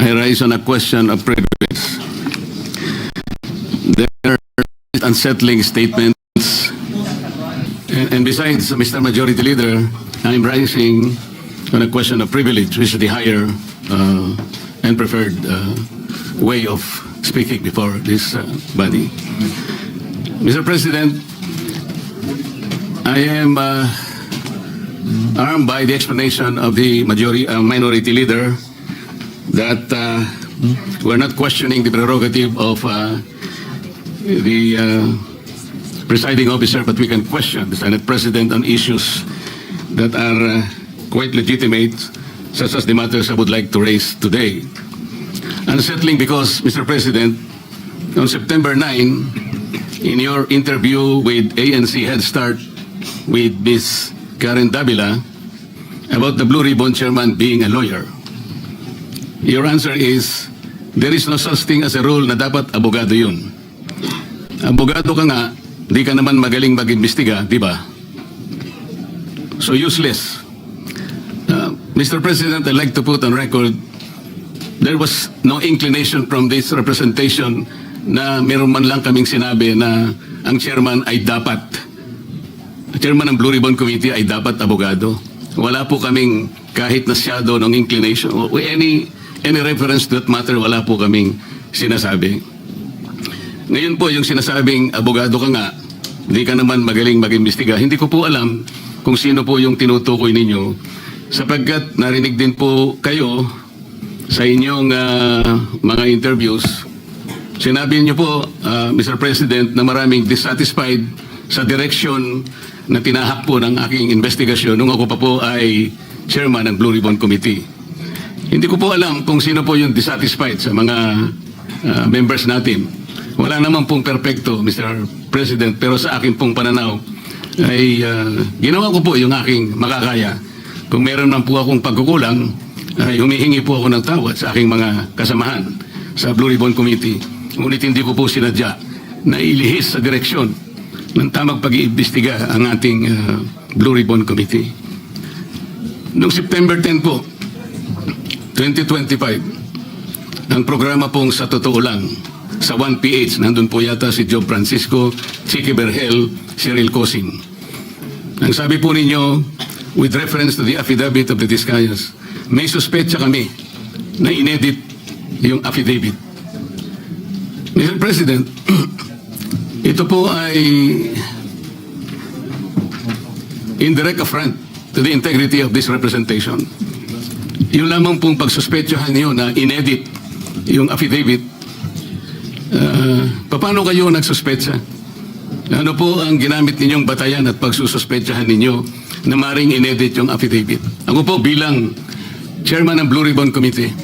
I rise on a question of privilege. There are unsettling statements. And, and besides, Mr. Majority Leader, I'm rising on a question of privilege, which is the higher uh, and preferred uh, way of speaking before this uh, body. Mr. President, I am uh, armed by the explanation of the majority, uh, minority leader that uh, we're not questioning the prerogative of uh, the uh, presiding officer, but we can question the Senate President on issues that are uh, quite legitimate, such as the matters I would like to raise today. Unsettling because, Mr. President, on September 9, in your interview with ANC Head Start with Ms. Karen Davila about the Blue Ribbon Chairman being a lawyer, your answer is, there is no such thing as a rule na dapat abogado yun. Abogado ka nga, di ka naman magaling mag-imbestiga, di ba? So useless. Uh, Mr. President, I'd like to put on record, there was no inclination from this representation na meron man lang kaming sinabi na ang chairman ay dapat, chairman ng Blue Ribbon Committee ay dapat abogado. Wala po kaming kahit na shadow ng inclination any, any reference to that matter, wala po kaming sinasabi. Ngayon po, yung sinasabing abogado ka nga, hindi ka naman magaling mag-imbestiga, hindi ko po alam kung sino po yung tinutukoy ninyo sapagkat narinig din po kayo sa inyong ah, mga interviews. Sinabi niyo po, ah, Mr. President, na maraming dissatisfied sa direction na tinahak po ng aking investigasyon nung ako pa po ay chairman ng Blue Ribbon Committee. Hindi ko po alam kung sino po yung dissatisfied sa mga ah, members natin. Wala naman pong perpekto, Mr. President, pero sa akin pong pananaw ay ah, ginawa ko po yung aking makakaya. Kung meron man po akong pagkukulang, ay humihingi po ako ng tawad sa aking mga kasamahan sa Blue Ribbon Committee. Ngunit hindi ko po sinadya na ilihis sa direksyon ng tamang pag-iimbestiga ang ating ah, Blue Ribbon Committee. Noong September 10 po, 2025, ang programa pong sa totoo lang, sa 1PH, nandun po yata si Joe Francisco, Chicky Berhel, Cyril Cosing. Ang sabi po ninyo, with reference to the affidavit of the Discayas, may suspecha kami na inedit yung affidavit. Mr. President, ito po ay indirect affront to the integrity of this representation. Yung lamang pong pagsuspetsahan niyo na inedit yung affidavit, uh, paano kayo nagsuspetsa? Ano po ang ginamit ninyong batayan at pagsususpetsahan ninyo na maring inedit yung affidavit? Ako po bilang chairman ng Blue Ribbon Committee,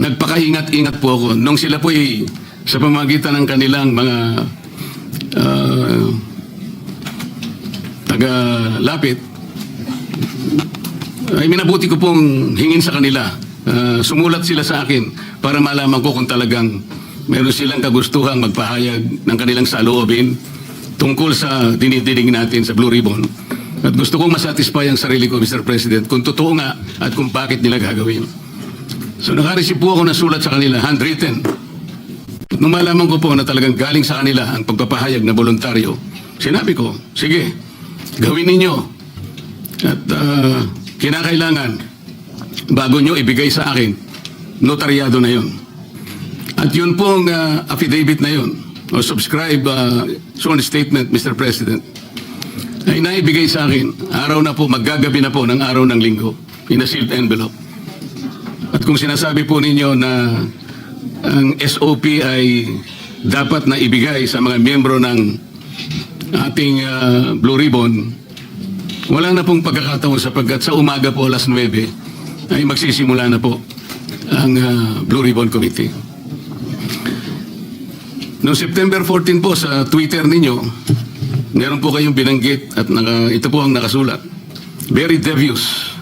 nagpakaingat-ingat po ako nung sila po ay sa pamagitan ng kanilang mga uh, taga-lapit, ay minabuti ko pong hingin sa kanila. Ah, sumulat sila sa akin para malaman ko kung talagang meron silang kagustuhang magpahayag ng kanilang saloobin tungkol sa dinidinig natin sa Blue Ribbon. At gusto kong masatisfy ang sarili ko, Mr. President, kung totoo nga at kung bakit nila gagawin. So nakareceive po ako ng sulat sa kanila, handwritten. At nung malaman ko po na talagang galing sa kanila ang pagpapahayag na voluntaryo, sinabi ko, sige, gawin ninyo. At ah, kinakailangan, bago nyo ibigay sa akin, notaryado na yon. At yun pong ah, affidavit na yun, o subscribe uh, sworn statement, Mr. President, ay naibigay sa akin, araw na po, maggagabi na po ng araw ng linggo, in a sealed envelope. At kung sinasabi po ninyo na ang SOP ay dapat na ibigay sa mga miyembro ng ating ah, Blue Ribbon, wala na pong pagkakataon sapagkat sa umaga po alas 9 ay magsisimula na po ang ah, Blue Ribbon Committee. Noong September 14 po sa Twitter ninyo, meron po kayong binanggit at naka, ito po ang nakasulat. Very devious.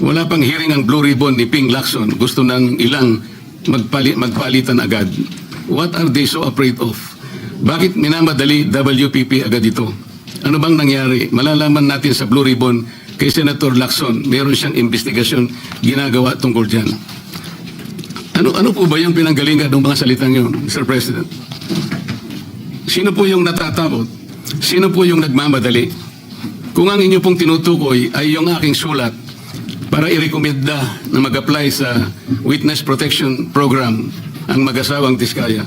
Wala pang hearing ang Blue Ribbon ni Ping Lacson. Gusto ng ilang magpali, magpalitan agad. What are they so afraid of? Bakit minamadali WPP agad ito? Ano bang nangyari? Malalaman natin sa Blue Ribbon kay Senator Lacson. Meron siyang investigasyon ginagawa tungkol dyan. Ano, ano po ba yung pinanggalingan ng mga salitang yun, Mr. President? Sino po yung natatakot? Sino po yung nagmamadali? Kung ang inyo pong tinutukoy ay yung aking sulat para irekomenda na mag-apply sa Witness Protection Program ang mag-asawang Tiskaya,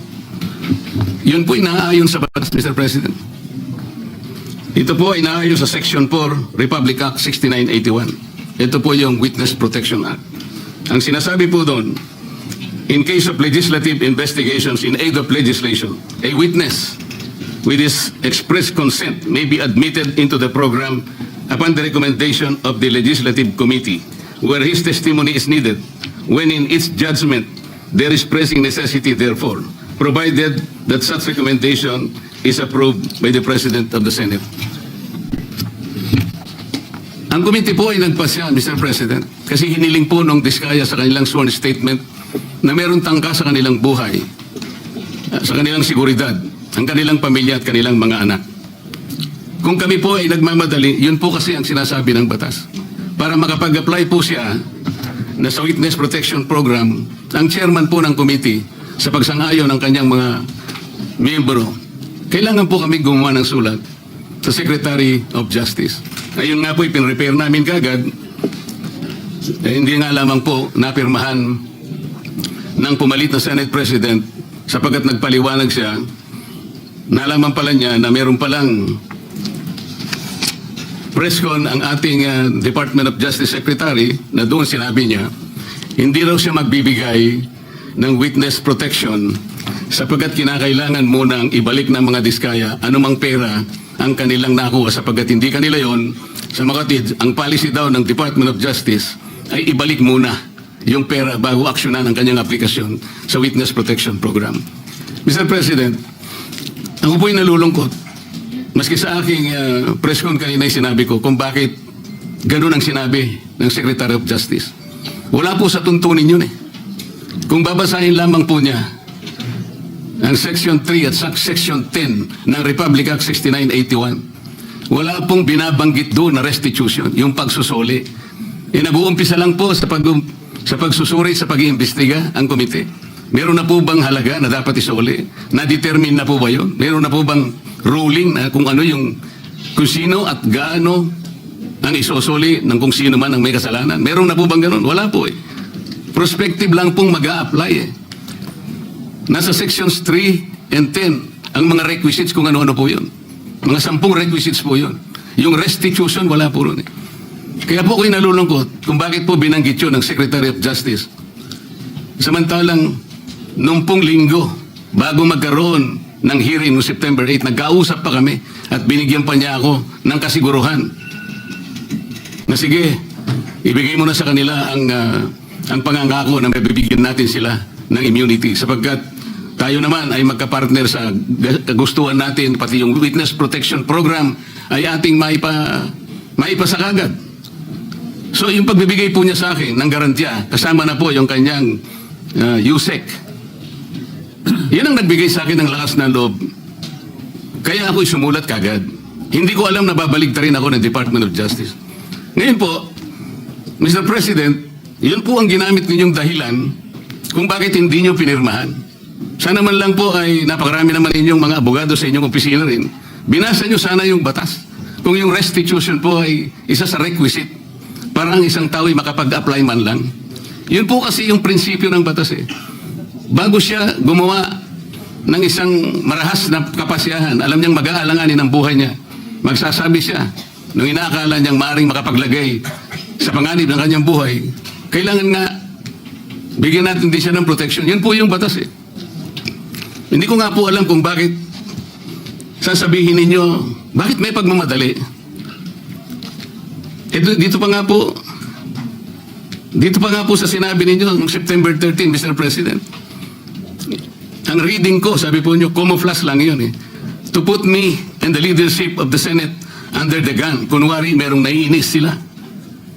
yun po inaayon sa batas, Mr. President. Ito po ay naayon sa Section 4, Republic Act 6981. Ito po yung Witness Protection Act. Ang sinasabi po doon, in case of legislative investigations in aid of legislation, a witness with his express consent may be admitted into the program upon the recommendation of the legislative committee where his testimony is needed when in its judgment there is pressing necessity therefore provided that such recommendation is approved by the President of the Senate. Ang committee po ay nagpasya, Mr. President, kasi hiniling po nung Diskaya sa kanilang sworn statement na meron tangka sa kanilang buhay, uh, sa kanilang seguridad, ang kanilang pamilya at kanilang mga anak. Kung kami po ay nagmamadali, yun po kasi ang sinasabi ng batas. Para makapag-apply po siya na sa Witness Protection Program, ang chairman po ng committee sa pagsang-ayon ng kanyang mga miyembro, kailangan po kami gumawa ng sulat sa Secretary of Justice. Ayun nga po, ipinrepair namin kagad. Eh, hindi nga lamang po napirmahan ng pumalit na Senate President sapagkat nagpaliwanag siya, nalaman pala niya na meron palang press con ang ating uh, Department of Justice Secretary na doon sinabi niya, hindi raw siya magbibigay ng witness protection sapagkat kinakailangan munang ibalik ng mga diskaya anumang pera ang kanilang nakuha sapagkat hindi kanila yon sa makatid, ang policy daw ng Department of Justice ay ibalik muna yung pera bago aksyonan ang kanyang aplikasyon sa Witness Protection Program. Mr. President, ako po'y nalulungkot. Maski sa aking uh, press con kanina sinabi ko kung bakit ganun ang sinabi ng Secretary of Justice. Wala po sa tuntunin yun eh. Kung babasahin lamang po niya ang Section 3 at Section 10 ng Republic Act 6981, wala pong binabanggit doon na restitution, yung pagsusuli. E nag-uumpisa lang po sa, pag, sa pagsusuri, sa pag-iimbestiga ang komite. Meron na po bang halaga na dapat isuli? Na-determine na po ba yun? Meron na po bang ruling na kung ano yung kung sino at gaano ang isusuli ng kung sino man ang may kasalanan? Meron na po bang ganun? Wala po eh. Prospective lang pong mag apply eh. Nasa sections 3 and 10 ang mga requisites kung ano-ano po yun. Mga sampung requisites po yun. Yung restitution, wala po ron eh. Kaya po ako'y nalulungkot kung bakit po binanggit yun ng Secretary of Justice. Samantalang, nung pong linggo, bago magkaroon ng hearing no September 8, nagkausap pa kami at binigyan pa niya ako ng kasiguruhan na sige, ibigay mo na sa kanila ang, ah, ang pangangako na mabibigyan natin sila ng immunity sapagkat tayo naman ay magkapartner sa kagustuhan natin, pati yung Witness Protection Program ay ating maipa, maipasakagad. So yung pagbibigay po niya sa akin ng garantiya, kasama na po yung kanyang uh, USEC. Yan ang nagbigay sa akin ng lakas ng loob. Kaya ako'y sumulat kagad. Hindi ko alam na babalik rin ako ng Department of Justice. Ngayon po, Mr. President, yun po ang ginamit ninyong dahilan kung bakit hindi nyo pinirmahan. Sana man lang po ay napakarami naman inyong mga abogado sa inyong opisina rin. Binasa nyo sana yung batas. Kung yung restitution po ay isa sa requisite para ang isang tao ay makapag-apply man lang. Yun po kasi yung prinsipyo ng batas eh. Bago siya gumawa ng isang marahas na kapasyahan, alam niyang mag-aalanganin ang buhay niya. Magsasabi siya, nung inaakala niyang maaaring makapaglagay sa panganib ng kanyang buhay, kailangan nga bigyan natin din siya ng protection. Yun po yung batas eh. Hindi ko nga po alam kung bakit sasabihin ninyo, bakit may pagmamadali? Eh, dito pa nga po, dito pa nga po sa sinabi ninyo September 13, Mr. President. Ang reading ko, sabi po nyo, camouflage lang yun eh. To put me and the leadership of the Senate under the gun. Kunwari, merong naiinis sila.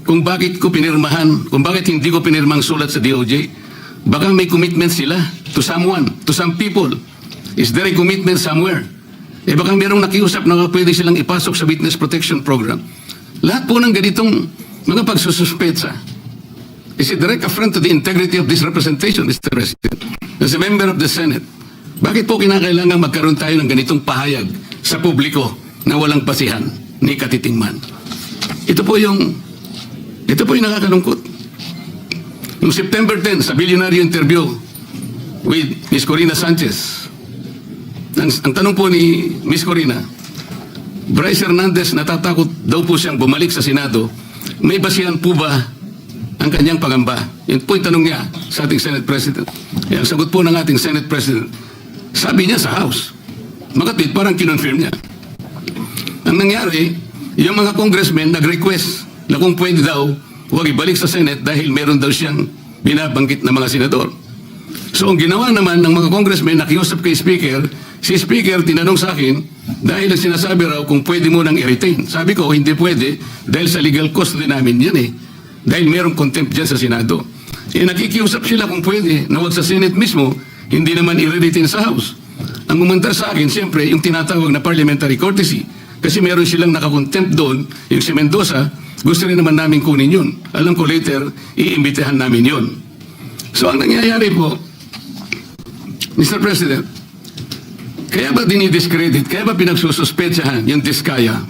Kung bakit ko pinirmahan, kung bakit hindi ko pinirmang sulat sa DOJ, baka may commitment sila to someone, to some people. Is there a commitment somewhere? Eh baka merong nakiusap na pwede silang ipasok sa Witness Protection Program. Lahat po ng ganitong mga pagsususpetsa is a direct affront to the integrity of this representation, Mr. President. As a member of the Senate, bakit po kinakailangan magkaroon tayo ng ganitong pahayag sa publiko na walang pasihan ni katitingman? Ito po yung, ito po yung nakakalungkot. Noong September 10, sa billionaire interview with Ms. Corina Sanchez, ang, ang tanong po ni Ms. Corina, Bryce Hernandez natatakot daw po siyang bumalik sa Senado. May basihan po ba ang kanyang pangamba? Yun po yung tanong niya sa ating Senate President. Eh, ang sagot po ng ating Senate President, sabi niya sa House. Makatwid, parang kinonfirm niya. Ang nangyari, yung mga congressmen nag-request na kung pwede daw huwag ibalik sa Senate dahil meron daw siyang binabanggit na mga senador. So ang ginawa naman ng mga congressmen, nakiusap kay Speaker, si Speaker tinanong sa akin, dahil sinasabi raw kung pwede mo nang i-retain. Sabi ko, hindi pwede, dahil sa legal cost din namin yan eh. Dahil merong contempt dyan sa Senado. Eh nakikiusap sila kung pwede, na wag sa Senate mismo, hindi naman i-retain sa House. Ang umandar sa akin, siyempre, yung tinatawag na parliamentary courtesy. Kasi meron silang nakakontempt doon, yung si Mendoza, gusto rin naman namin kunin yun. Alam ko later, iimbitahan namin yun. So ang nangyayari po, Mr. President, kaya ba dinidiscredit, kaya ba pinagsususpetsahan yung Diskaya,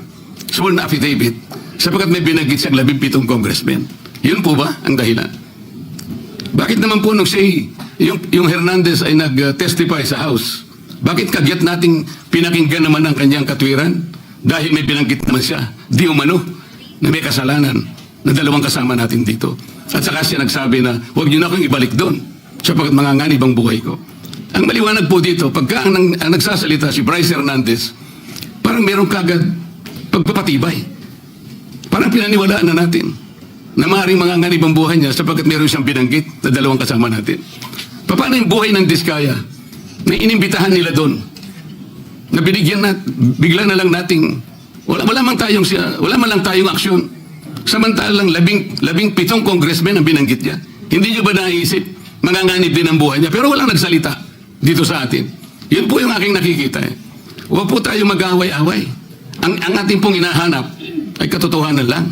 sworn affidavit, sapagkat may binagit siyang labing pitong congressmen? Yun po ba ang dahilan? Bakit naman po nung siya, yung, yung Hernandez ay nag-testify sa House, bakit kagyat nating pinakinggan naman ang kanyang katwiran? Dahil may binanggit naman siya, di umano, na may kasalanan na dalawang kasama natin dito. At saka siya nagsabi na, huwag niyo na akong ibalik doon sapagkat manganganib ang buhay ko. Ang maliwanag po dito, pagka ang, ang nagsasalita si Bryce Hernandez, parang meron kagad pagpapatibay. Parang pinaniwalaan na natin na maaaring manganganib ang buhay niya sapagkat meron siyang binanggit na dalawang kasama natin. Paano yung buhay ng Diskaya na inimbitahan nila doon? Na binigyan na, bigla na lang nating, wala, wala man tayong, siya- wala man lang tayong aksyon. Samantalang labing, labing pitong congressmen ang binanggit niya. Hindi niyo ba naisip, manganganib din ang buhay niya, pero walang nagsalita dito sa atin. Yun po yung aking nakikita eh. Huwag po tayo mag-away-away. Ang, ang ating pong hinahanap ay katotohanan lang.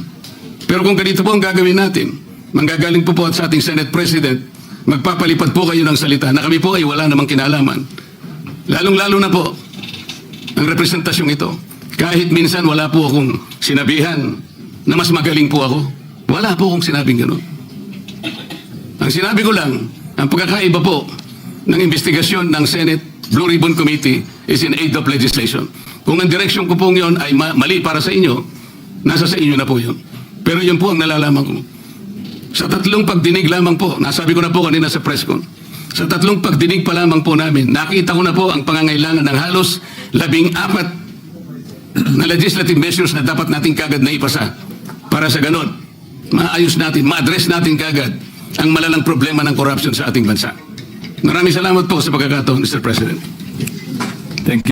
Pero kung ganito po ang gagawin natin, manggagaling po po sa ating Senate President, magpapalipad po kayo ng salita na kami po ay wala namang kinalaman. Lalong-lalo na po ang representasyong ito. Kahit minsan wala po akong sinabihan na mas magaling po ako. Wala po akong sinabing gano'n. Ang sinabi ko lang, ang pagkakaiba po ng investigasyon ng Senate Blue Ribbon Committee is in aid of legislation. Kung ang direksyon ko pong yon ay ma- mali para sa inyo, nasa sa inyo na po yun. Pero yun po ang nalalaman ko. Sa tatlong pagdinig lamang po, nasabi ko na po kanina sa press con, sa tatlong pagdinig pa lamang po namin, nakita ko na po ang pangangailangan ng halos labing apat na legislative measures na dapat natin kagad na ipasa para sa ganon, maayos natin, ma-address natin kagad ang malalang problema ng corruption sa ating bansa. Maraming salamat po sa pagkakataon, Mr. President.